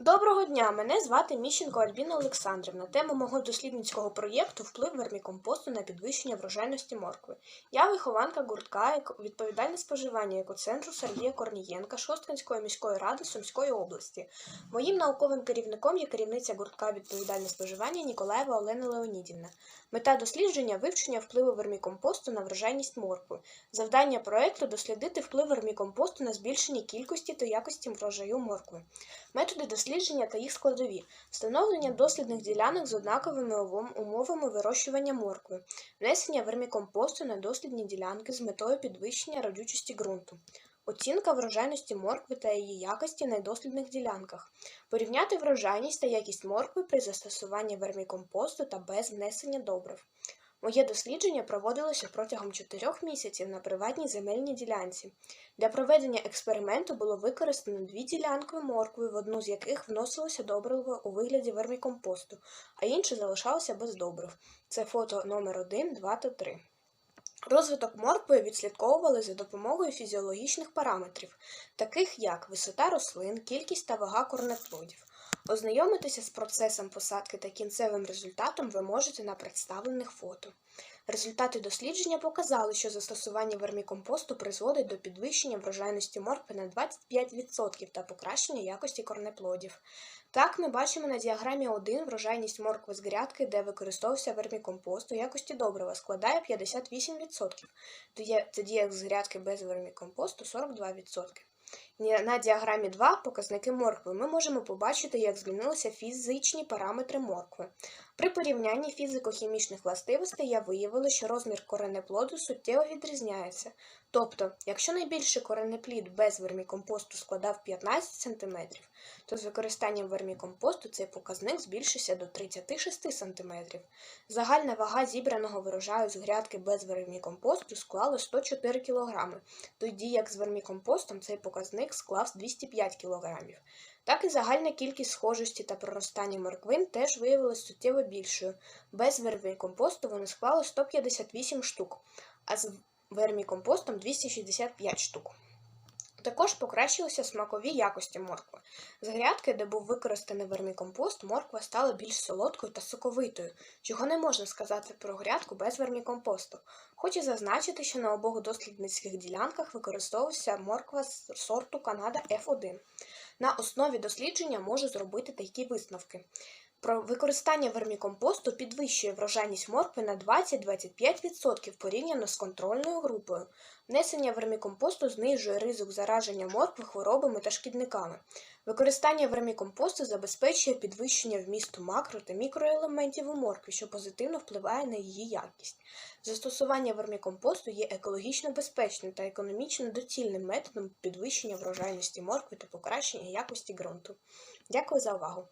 Доброго дня! Мене звати Міщенко Альбіна Олександрівна. Тема мого дослідницького проєкту вплив вермікомпосту на підвищення врожайності моркви. Я вихованка гуртка відповідальне споживання екоцентру Сергія Корнієнка Шосткинської міської ради Сумської області. Моїм науковим керівником є керівниця гуртка відповідальне споживання Ніколаєва Олена Леонідівна. Мета дослідження вивчення впливу вермікомпосту на врожайність моркви. Завдання проєкту дослідити вплив вермікомпосту на збільшення кількості та якості врожаю моркви. Методи дослідження та їх складові, встановлення дослідних ділянок з однаковими умовами вирощування моркви, внесення вермікомпосту на дослідні ділянки з метою підвищення родючості ґрунту, оцінка врожайності моркви та її якості на дослідних ділянках, порівняти врожайність та якість моркви при застосуванні вермікомпосту та без внесення добрив. Моє дослідження проводилося протягом чотирьох місяців на приватній земельній ділянці. Для проведення експерименту було використано дві ділянки моркви, в одну з яких вносилося добриво у вигляді вермікомпосту, а інша залишалася без добрив. Це фото номер 1, 2 та 3. Розвиток моркви відслідковували за допомогою фізіологічних параметрів, таких як висота рослин, кількість та вага корнеплодів. Ознайомитися з процесом посадки та кінцевим результатом ви можете на представлених фото. Результати дослідження показали, що застосування вермікомпосту призводить до підвищення врожайності моркви на 25% та покращення якості корнеплодів. Так, ми бачимо на діаграмі 1 врожайність моркви з грядки, де використовувався вермікомпост у якості добрива, складає 58%, тоді- як з грядки без вермікомпосту 42%. На діаграмі 2 показники моркви ми можемо побачити, як змінилися фізичні параметри моркви. При порівнянні фізико-хімічних властивостей я виявила, що розмір коренеплоду суттєво відрізняється. Тобто, якщо найбільший коренеплід без вермікомпосту складав 15 см, то з використанням вермікомпосту цей показник збільшився до 36 см. Загальна вага зібраного врожаю з грядки без вермікомпосту склала 104 кг, тоді як з вермікомпостом цей показник склав 205 кг. Так і загальна кількість схожості та проростання морквин теж виявилася суттєво більшою. Без вермікомпосту вони склали 158 штук, а з вермікомпостом 265 штук. Також покращилися смакові якості моркви. З грядки, де був використаний вермікомпост, морква стала більш солодкою та соковитою, чого не можна сказати про грядку без вермікомпосту. Хочу зазначити, що на обох дослідницьких ділянках використовувався морква з сорту Канада F1. На основі дослідження можу зробити такі висновки. Використання вермікомпосту підвищує врожайність моркви на 20-25% порівняно з контрольною групою. Внесення вермікомпосту знижує ризик зараження моркви хворобами та шкідниками. Використання вермікомпосту забезпечує підвищення вмісту макро та мікроелементів у моркві, що позитивно впливає на її якість. Застосування вермікомпосту є екологічно безпечним та економічно доцільним методом підвищення врожайності моркви та покращення якості ґрунту. Дякую за увагу!